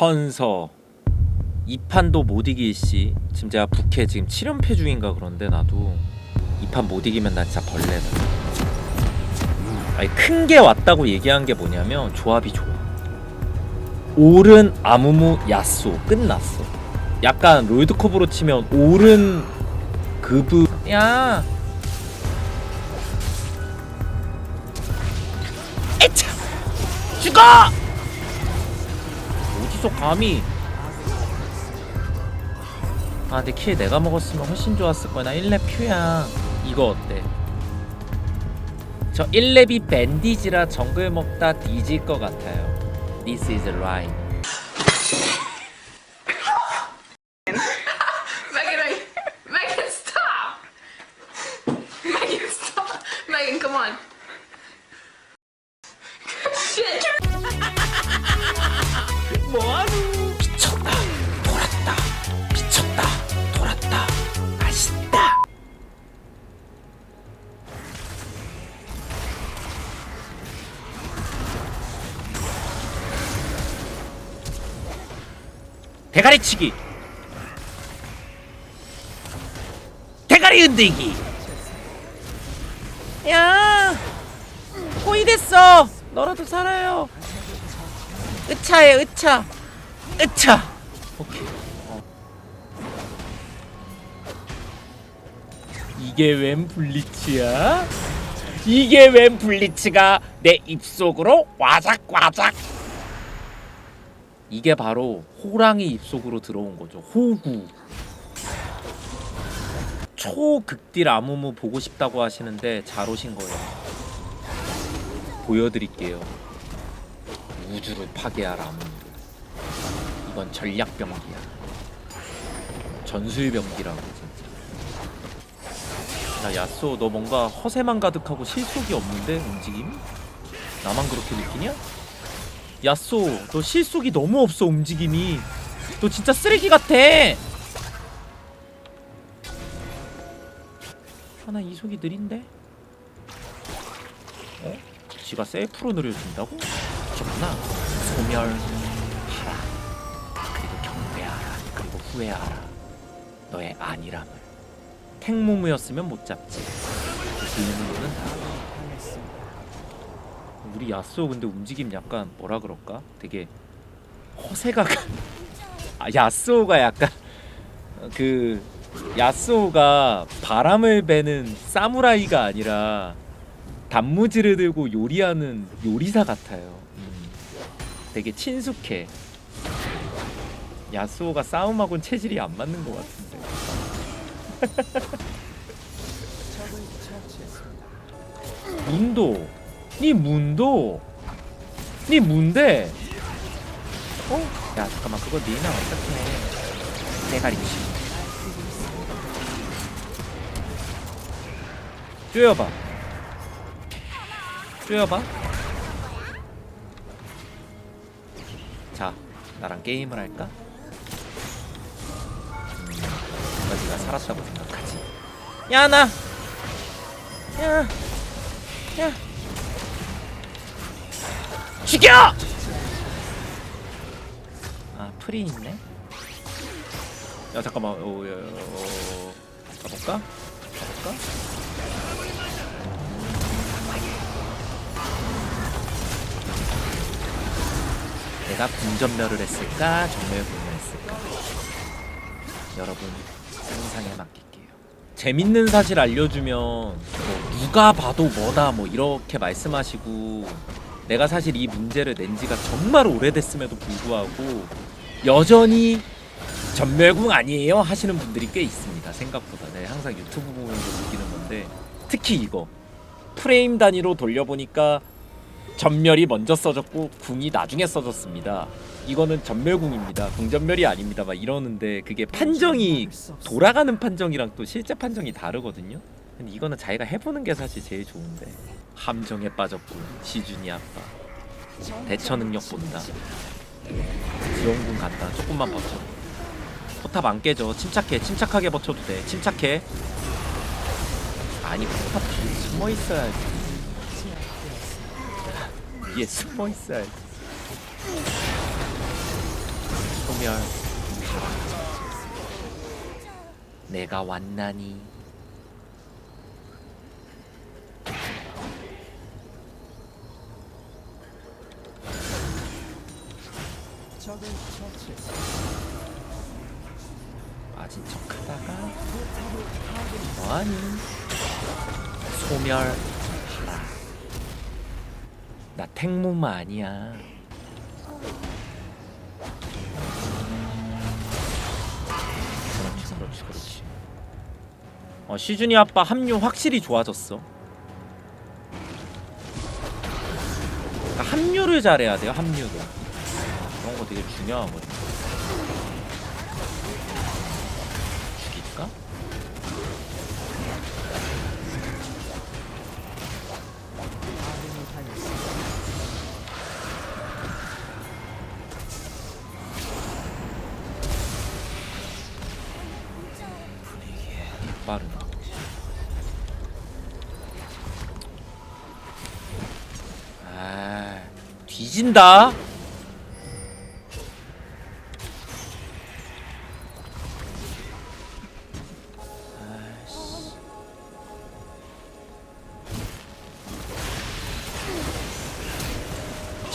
선서. 이 판도 못 이길 시. 지금 제가 북해 지금 7연패 중인가 그런데 나도 이판 못 이기면 나 진짜 벌레다. 아니 큰 게 왔다고 얘기한 게 뭐냐면 조합이 좋아. 오른 아무무 야쏘 끝났어. 약간 롤드컵으로 치면 오른 그브 야 에차 죽어 어디서 감히 아 근데 킬 내가 먹었으면 훨씬 좋았을 거야. 나 1렙 퓨야. 이거 어때? 저 1렙이 밴디지라 정글 먹다 뒤질 것 같아요. This is right. Megan, 대가리치기. 대가리 흔들기. 야 호이 됐어. 너라도 살아요. 으차에 으차. 으차. 오케이. 어. 이게 웬 블리츠야? 이게 웬 블리츠가 내 입속으로 와작와작 이게 바로 호랑이 입속으로 들어온 거죠. 호구. 초극딜 아무무 보고 싶다고 하시는데 잘 오신 거예요. 보여드릴게요. 우주를 파괴할 아무도 이건 전략병기야. 전술병기라고 진짜. 나 야쏘 너 뭔가 허세만 가득하고 실속이 없는데 움직임? 나만 그렇게 느끼냐? 야쏘 너 실속이 너무 없어 움직임이. 너 진짜 쓰레기 같아. 하나 이속이 느린데? 어? 지가 셀프로 느려준다고? 좋구나. 소멸하라. 그리고 경배하라. 그리고 후회하라. 너의 안일함을. 탱모무였으면 못 잡지. 질문은 다 우리 야스오 근데 움직임 약간 뭐라 그럴까 되게 허세가 가- 아 야스오가 약간 그 야스오가 바람을 베는 사무라이가 아니라 단무지를 들고 요리하는 요리사 같아요. 음. 되게 친숙해. 야스오가 싸움하고는 체질이 안 맞는 것 같은데. 문도, 니 문도, 니 문데. 어? 야 잠깐만 그거 니나 어떻게 대가리치. 쪼여봐. 쪼여봐. 자, 나랑 게임을 할까? 음, 누가 네가 살았다고 생각하지? 야, 나! 야! 야! 죽여! 아, 풀이 있네? 야, 잠깐만. 오, 야, 야, 어, 가볼까? 가볼까? 내가 분전멸을 했을까 정멸군을 했을까 여러분 상상에 맡길게요 재밌는 사실 알려주면 뭐 누가 봐도 뭐다 뭐 이렇게 말씀하시고 내가 사실 이 문제를 낸 지가 정말 오래됐음에도 불구하고 여전히 전멸궁 아니에요 하시는 분들이 꽤 있습니다 생각보다 네, 항상 유튜브 보면서 느끼는 건데 특히 이거 프레임 단위로 돌려보니까 전멸이 먼저 써졌고 궁이 나중에 써졌습니다. 이거는 전멸궁입니다. 궁전멸이 아닙니다. 막 이러는데 그게 판정이 돌아가는 판정이랑 또 실제 판정이 다르거든요. 근데 이거는 자기가 해보는 게 사실 제일 좋은데 함정에 빠졌고 시준이 아빠 대처 능력 본다. 지원군 간다. 조금만 버텨. 포탑 안 깨져. 침착해. 침착하게 버텨도 돼. 침착해. 아니 포탑 뒤에 숨어 있어야지. 뒤에 숨어 있어야지. 소멸. 내가 왔나니. 빠진 척하다가 뭐하니? 소멸 하라. 나 탱무마 아니야. 그렇지, 그렇지, 그렇지. 어, 시준이 아빠 합류 확실히 좋아졌어. 그러니까 합류를 잘해야 돼요, 합류를. 그런 거 되게 중요하거든. 죽일까? 아, 뒤진다.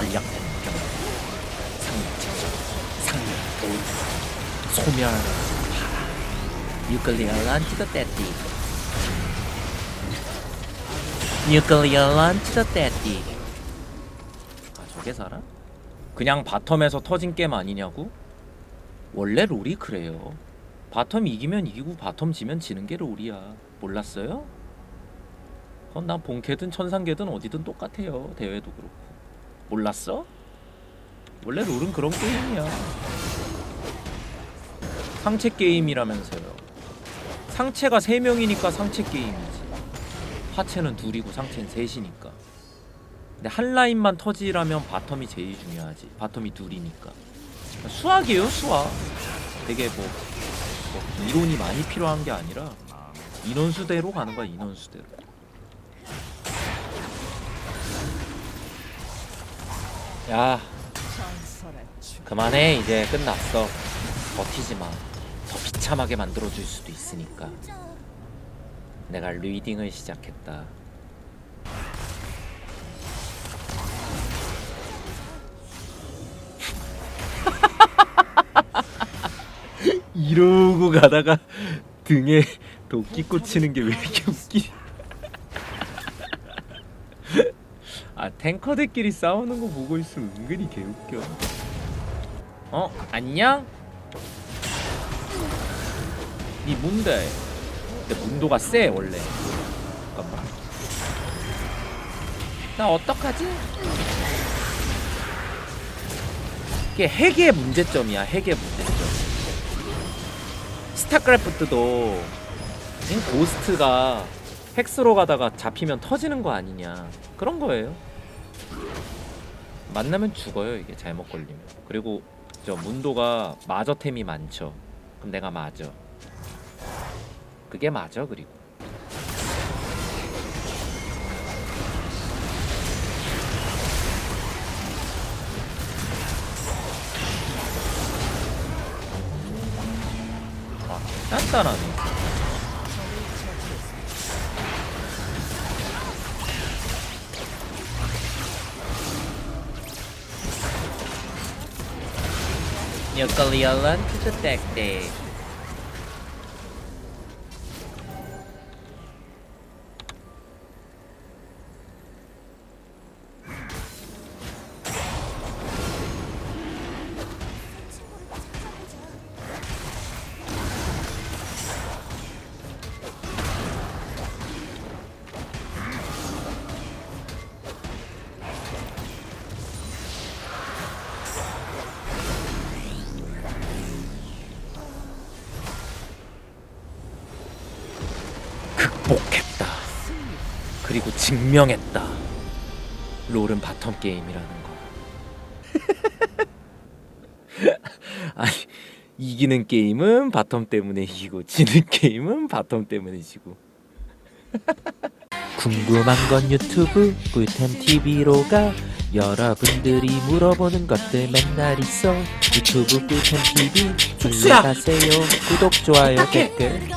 전략 변경 상륙 상륙 올 소멸 뉴클리어 란치더 떼띠 뉴클리어 란치더 떼띠 아 저게 살아? 그냥 바텀에서 터진 게임 아니냐고? 원래 롤이 그래요 바텀 이기면 이기고 바텀 지면 지는 게 롤이야 몰랐어요? 그건 난 본캐든 천상캐든 어디든 똑같아요 대회도 그렇고 몰랐어? 원래 롤은 그런 게임이야. 상체 게임이라면서요. 상체가 3명이니까 상체 게임이지. 하체는 둘이고 상체는 셋이니까. 근데 한 라인만 터지라면 바텀이 제일 중요하지. 바텀이 둘이니까. 수학이에요 수학. 되게 뭐, 뭐 이론이 많이 필요한 게 아니라 인원수대로 가는 거야 인원수대로 야. 그만해. 이제 끝났어. 버티지 마 더 비참하게 만들어줄 수도 있으니까. 내가 리딩을 시작했다. 이러고 가다가 등에 도끼 꽂히는 게 왜 이렇게 웃기? 아 탱커들끼리 싸우는 거 보고 있으면 은근히 개웃겨. 어 안녕? 니 뭔데? 근데 문도가 세 원래. 잠깐만. 나 어떡하지? 이게 핵의 문제점이야 핵의 문제점. 스타크래프트도 이 고스트가 헥스로 가다가 잡히면 터지는 거 아니냐 그런 거예요. 만나면 죽어요 이게 잘못 걸리면. 그리고 저 문도가 마저템이 많죠. 그럼 내가 맞아. 그게 맞아 그리고. 아, 단단하네. Nuclear to detected. 증명했다. 롤은 바텀 게임이라는 거. 아니 이기는 게임은 바텀 때문에 이기고 지는 게임은 바텀 때문에 지고 궁금한 건 유튜브 꿀템 TV로 가 여러분들이 물어보는 것들 맨날 있어 유튜브 꿀템 TV 숙수야. 가세요 구독 좋아요 댓글